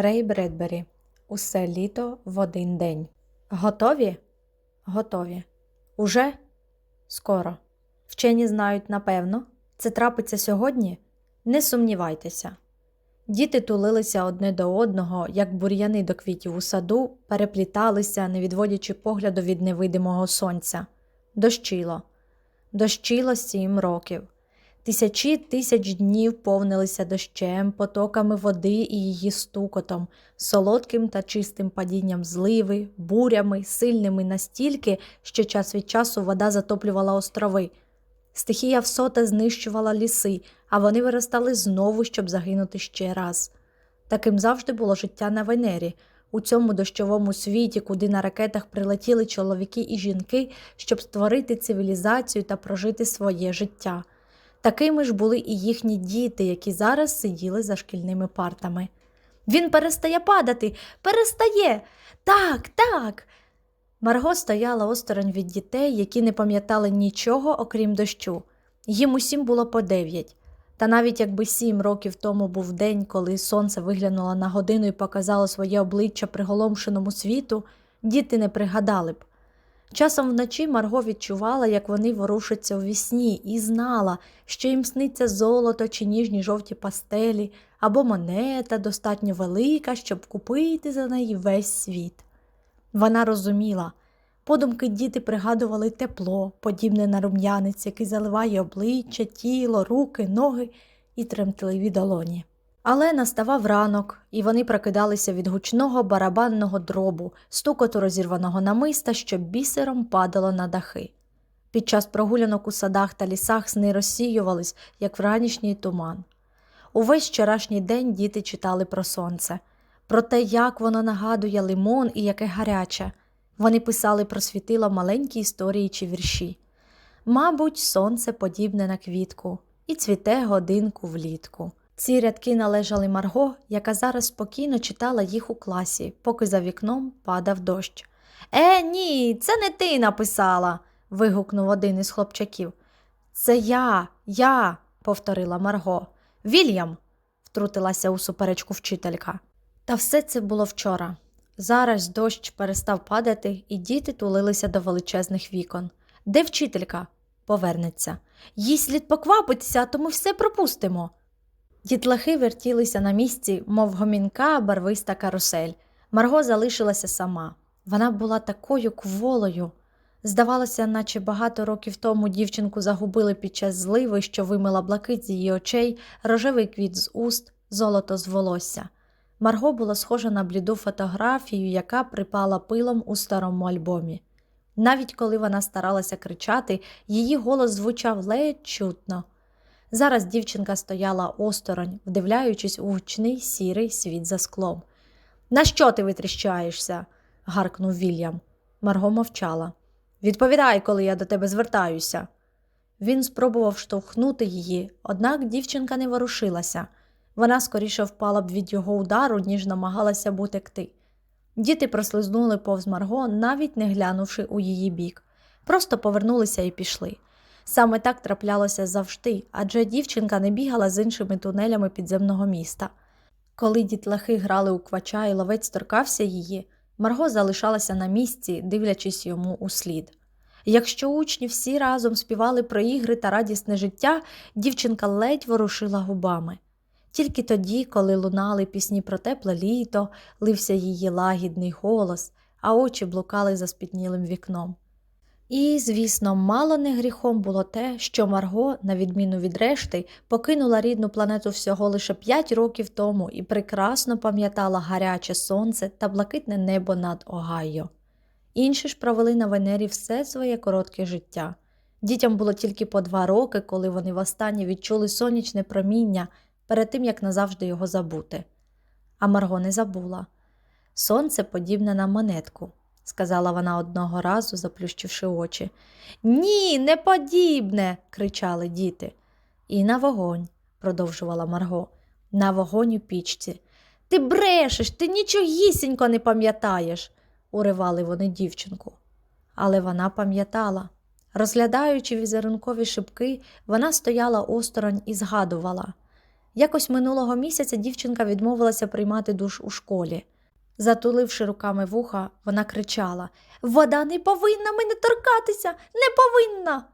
Рей Бредбері. Усе літо в один день. Готові? Готові. Уже? Скоро. Вчені знають напевно. Це трапиться сьогодні? Не сумнівайтеся. Діти тулилися одне до одного, як бур'яни до квітів у саду, перепліталися, не відводячи погляду від невидимого сонця. Дощило. Дощило сім років. Тисячі тисяч днів повнилися дощем, потоками води і її стукотом, солодким та чистим падінням зливи, бурями, сильними настільки, що час від часу вода затоплювала острови. Стихія всота знищувала ліси, а вони виростали знову, щоб загинути ще раз. Таким завжди було життя на Венері, у цьому дощовому світі, куди на ракетах прилетіли чоловіки і жінки, щоб створити цивілізацію та прожити своє життя. Такими ж були і їхні діти, які зараз сиділи за шкільними партами. Він перестає падати, перестає. Так, так. Марго стояла осторонь від дітей, які не пам'ятали нічого, окрім дощу. Їм усім було по дев'ять. Та навіть якби сім років тому був день, коли сонце виглянуло на годину і показало своє обличчя приголомшеному світу, діти не пригадали б. Часом вночі Марго відчувала, як вони ворушаться у вісні, і знала, що їм сниться золото чи ніжні жовті пастелі, або монета достатньо велика, щоб купити за неї весь світ. Вона розуміла. Подумки діти пригадували тепло, подібне на рум'янець, який заливає обличчя, тіло, руки, ноги і тремтливі долоні. Але наставав ранок, і вони прокидалися від гучного барабанного дробу, стукоту розірваного намиста, що бісером падало на дахи. Під час прогулянок у садах та лісах сни розсіювались, як вранішній туман. Увесь вчорашній день діти читали про сонце, про те, як воно нагадує лимон і яке гаряче. Вони писали про світила маленькі історії чи вірші. Мабуть, сонце подібне на квітку і цвіте годинку влітку. Ці рядки належали Марго, яка зараз спокійно читала їх у класі, поки за вікном падав дощ. Е, ні, це не ти написала. вигукнув один із хлопчаків. Це я, я, повторила Марго. Вільям, втрутилася у суперечку вчителька. Та все це було вчора. Зараз дощ перестав падати, і діти тулилися до величезних вікон. Де вчителька? Повернеться. Їй слід поквапитися, а то ми все пропустимо. Дітлахи вертілися на місці, мов гомінка, барвиста карусель. Марго залишилася сама. Вона була такою кволою. Здавалося, наче багато років тому дівчинку загубили під час зливи, що вимила блакить з її очей, рожевий квіт з уст, золото з волосся. Марго була схожа на бліду фотографію, яка припала пилом у старому альбомі. Навіть коли вона старалася кричати, її голос звучав ледь чутно. Зараз дівчинка стояла осторонь, вдивляючись у гучний сірий світ за склом. На що ти витріщаєшся? гаркнув Вільям. Марго мовчала. Відповідай, коли я до тебе звертаюся. Він спробував штовхнути її, однак дівчинка не ворушилася. Вона скоріше впала б від його удару, ніж намагалася б утекти. Діти прослизнули повз Марго, навіть не глянувши у її бік, просто повернулися і пішли. Саме так траплялося завжди, адже дівчинка не бігала з іншими тунелями підземного міста. Коли дітлахи грали у квача і ловець торкався її, Марго залишалася на місці, дивлячись йому у слід. Якщо учні всі разом співали про ігри та радісне життя, дівчинка ледь ворушила губами. Тільки тоді, коли лунали пісні про тепле літо, лився її лагідний голос, а очі блукали за спітнілим вікном. І, звісно, мало не гріхом було те, що Марго, на відміну від решти, покинула рідну планету всього лише п'ять років тому і прекрасно пам'ятала гаряче сонце та блакитне небо над Огайо. Інші ж провели на Венері все своє коротке життя. Дітям було тільки по два роки, коли вони востаннє відчули сонячне проміння перед тим, як назавжди його забути. А Марго не забула. Сонце подібне на монетку, сказала вона одного разу, заплющивши очі. Ні, не подібне. кричали діти. І на вогонь, продовжувала Марго, на вогонь у пічці. Ти брешеш, ти нічогісінько не пам'ятаєш, уривали вони дівчинку. Але вона пам'ятала. Розглядаючи візерункові шибки, вона стояла осторонь і згадувала. Якось минулого місяця дівчинка відмовилася приймати душ у школі. Затуливши руками вуха, вона кричала Вода не повинна мене торкатися, не повинна.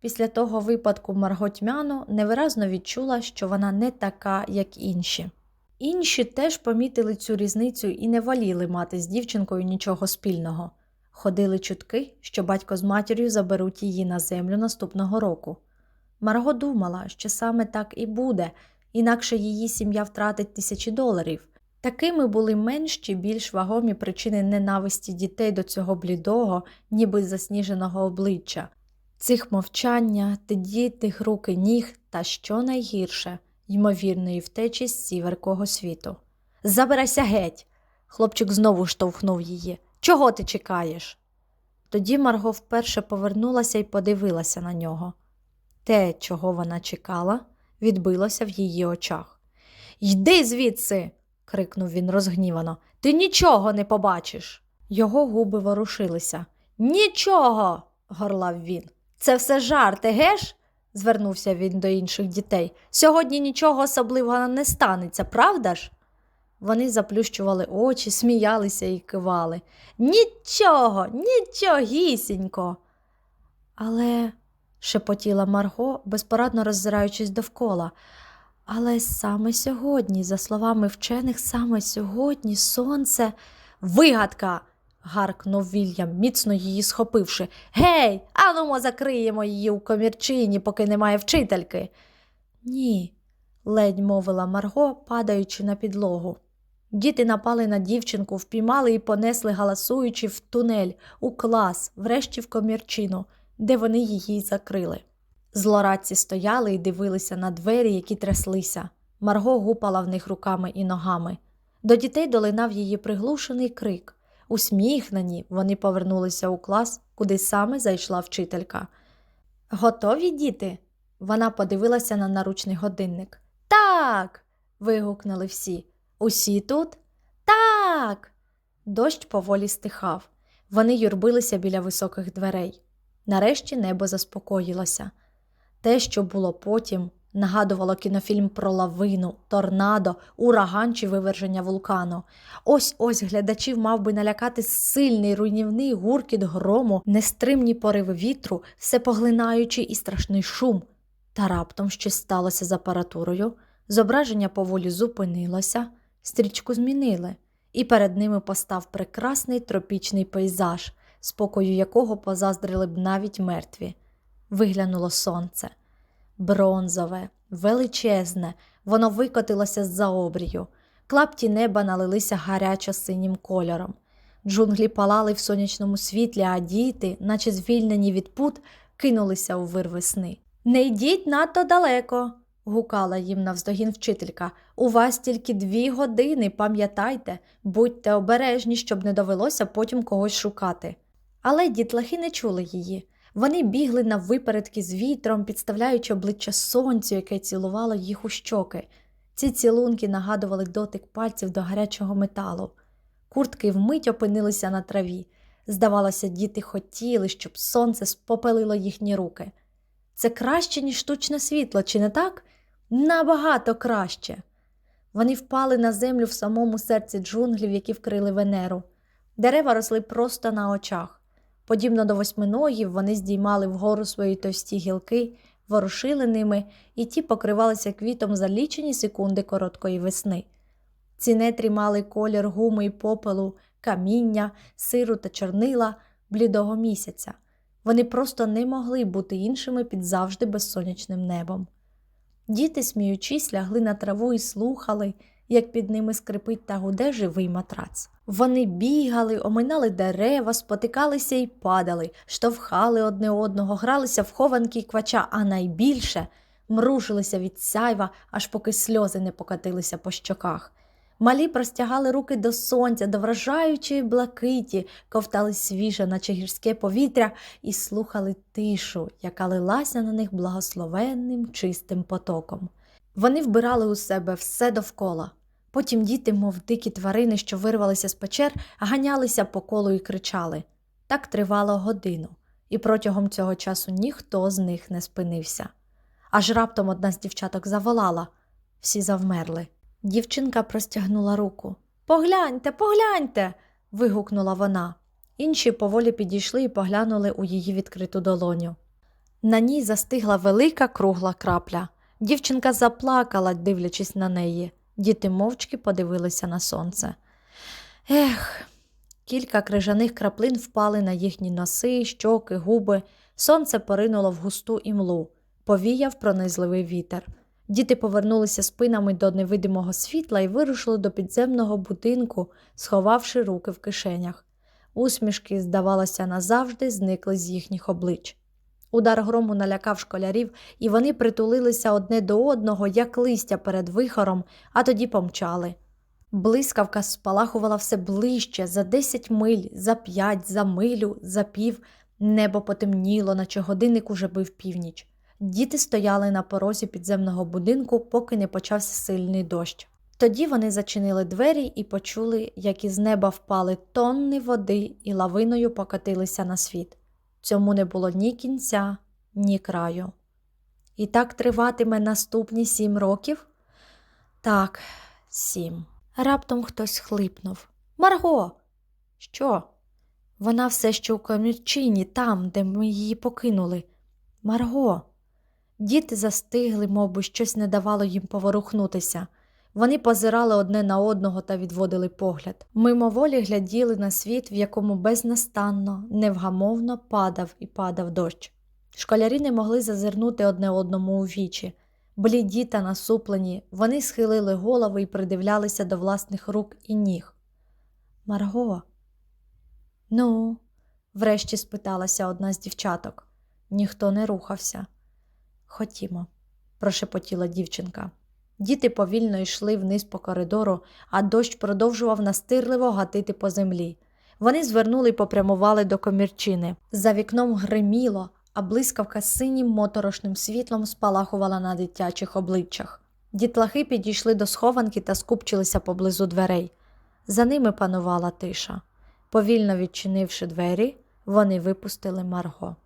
Після того випадку Марго Тьмяно невиразно відчула, що вона не така, як інші. Інші теж помітили цю різницю і не воліли мати з дівчинкою нічого спільного. Ходили чутки, що батько з матір'ю заберуть її на землю наступного року. Марго думала, що саме так і буде, інакше її сім'я втратить тисячі доларів. Такими були менш чи більш вагомі причини ненависті дітей до цього блідого, ніби засніженого обличчя, цих мовчання, тих руки ніг та, що найгірше, ймовірної втечі з сіверкого світу. Забирайся геть. Хлопчик знову штовхнув її. Чого ти чекаєш? Тоді Марго вперше повернулася і подивилася на нього. Те, чого вона чекала, відбилося в її очах. Йди звідси. Крикнув він розгнівано. Ти нічого не побачиш. Його губи ворушилися. Нічого. горлав він. Це все жарти, геш? звернувся він до інших дітей. Сьогодні нічого особливого не станеться, правда ж? Вони заплющували очі, сміялися і кивали. Нічого, нічогісінько. Але, шепотіла Марго, безпорадно роззираючись довкола. Але саме сьогодні, за словами вчених, саме сьогодні сонце вигадка. гаркнув Вільям, міцно її схопивши. Гей, анумо закриємо її у комірчині, поки немає вчительки. Ні, ледь мовила Марго, падаючи на підлогу. Діти напали на дівчинку, впіймали і понесли, галасуючи в тунель, у клас, врешті в комірчину, де вони її закрили. Злорадці стояли і дивилися на двері, які тряслися. Марго гупала в них руками і ногами. До дітей долинав її приглушений крик. Усміхнені, вони повернулися у клас, куди саме зайшла вчителька. Готові діти? Вона подивилася на наручний годинник. Так. вигукнули всі. Усі тут? Так. Дощ поволі стихав. Вони юрбилися біля високих дверей. Нарешті небо заспокоїлося. Те, що було потім, нагадувало кінофільм про лавину, торнадо, ураган чи виверження вулкану. Ось ось глядачів мав би налякати сильний руйнівний гуркіт грому, нестримні пориви вітру, всепоглинаючий і страшний шум. Та раптом щось сталося з апаратурою, зображення поволі зупинилося, стрічку змінили, і перед ними постав прекрасний тропічний пейзаж, спокою якого позаздрили б навіть мертві. Виглянуло сонце. Бронзове, величезне, воно викотилося з-за обрію. Клапті неба налилися гарячо синім кольором. Джунглі палали в сонячному світлі, а діти, наче звільнені від пут, кинулися у вир весни. Не йдіть надто далеко, гукала їм навздогін вчителька. У вас тільки дві години, пам'ятайте, будьте обережні, щоб не довелося потім когось шукати. Але дітлахи не чули її. Вони бігли на випередки з вітром, підставляючи обличчя сонцю, яке цілувало їх у щоки. Ці цілунки нагадували дотик пальців до гарячого металу. Куртки вмить опинилися на траві. Здавалося, діти хотіли, щоб сонце спопелило їхні руки. Це краще, ніж штучне світло, чи не так? Набагато краще. Вони впали на землю в самому серці джунглів, які вкрили Венеру. Дерева росли просто на очах. Подібно до восьминогів, вони здіймали вгору свої товсті гілки, ворушили ними, і ті покривалися квітом за лічені секунди короткої весни. Ці нетрі мали колір гуми й попелу, каміння, сиру та чорнила блідого місяця. Вони просто не могли бути іншими під завжди безсонячним небом. Діти, сміючись, лягли на траву і слухали, як під ними скрипить та гуде живий матрац. Вони бігали, оминали дерева, спотикалися і падали, штовхали одне одного, гралися в хованки й квача, а найбільше мружилися від сяйва, аж поки сльози не покатилися по щоках. Малі простягали руки до сонця, до вражаючої блакиті, ковтали свіже, наче гірське повітря, і слухали тишу, яка лилася на них благословенним чистим потоком. Вони вбирали у себе все довкола. Потім діти, мов дикі тварини, що вирвалися з печер, ганялися по колу і кричали. Так тривало годину, і протягом цього часу ніхто з них не спинився. Аж раптом одна з дівчаток заволала Всі завмерли. Дівчинка простягнула руку. Погляньте, погляньте. вигукнула вона. Інші поволі підійшли і поглянули у її відкриту долоню. На ній застигла велика кругла крапля. Дівчинка заплакала, дивлячись на неї. Діти мовчки подивилися на сонце. Ех, кілька крижаних краплин впали на їхні носи, щоки, губи. Сонце поринуло в густу імлу, повіяв пронизливий вітер. Діти повернулися спинами до невидимого світла і вирушили до підземного будинку, сховавши руки в кишенях. Усмішки, здавалося, назавжди зникли з їхніх облич. Удар грому налякав школярів, і вони притулилися одне до одного, як листя перед вихором, а тоді помчали. Блискавка спалахувала все ближче за десять миль, за п'ять, за милю, за пів. Небо потемніло, наче годинник уже бив північ. Діти стояли на порозі підземного будинку, поки не почався сильний дощ. Тоді вони зачинили двері і почули, як із неба впали тонни води і лавиною покотилися на світ. Цьому не було ні кінця, ні краю. І так триватиме наступні сім років? Так, сім. Раптом хтось хлипнув. Марго. Що? Вона все ще у комірчині, там, де ми її покинули. Марго. Діти застигли, мов би щось не давало їм поворухнутися. Вони позирали одне на одного та відводили погляд. Мимоволі гляділи на світ, в якому безнастанно, невгамовно падав і падав дощ. Школярі не могли зазирнути одне одному у вічі. Бліді та насуплені, вони схилили голови і придивлялися до власних рук і ніг. Марго. Ну, врешті спиталася одна з дівчаток. Ніхто не рухався. Ходімо, прошепотіла дівчинка. Діти повільно йшли вниз по коридору, а дощ продовжував настирливо гатити по землі. Вони звернули і попрямували до комірчини. За вікном гриміло, а блискавка синім моторошним світлом спалахувала на дитячих обличчях. Дітлахи підійшли до схованки та скупчилися поблизу дверей. За ними панувала тиша. Повільно відчинивши двері, вони випустили Марго.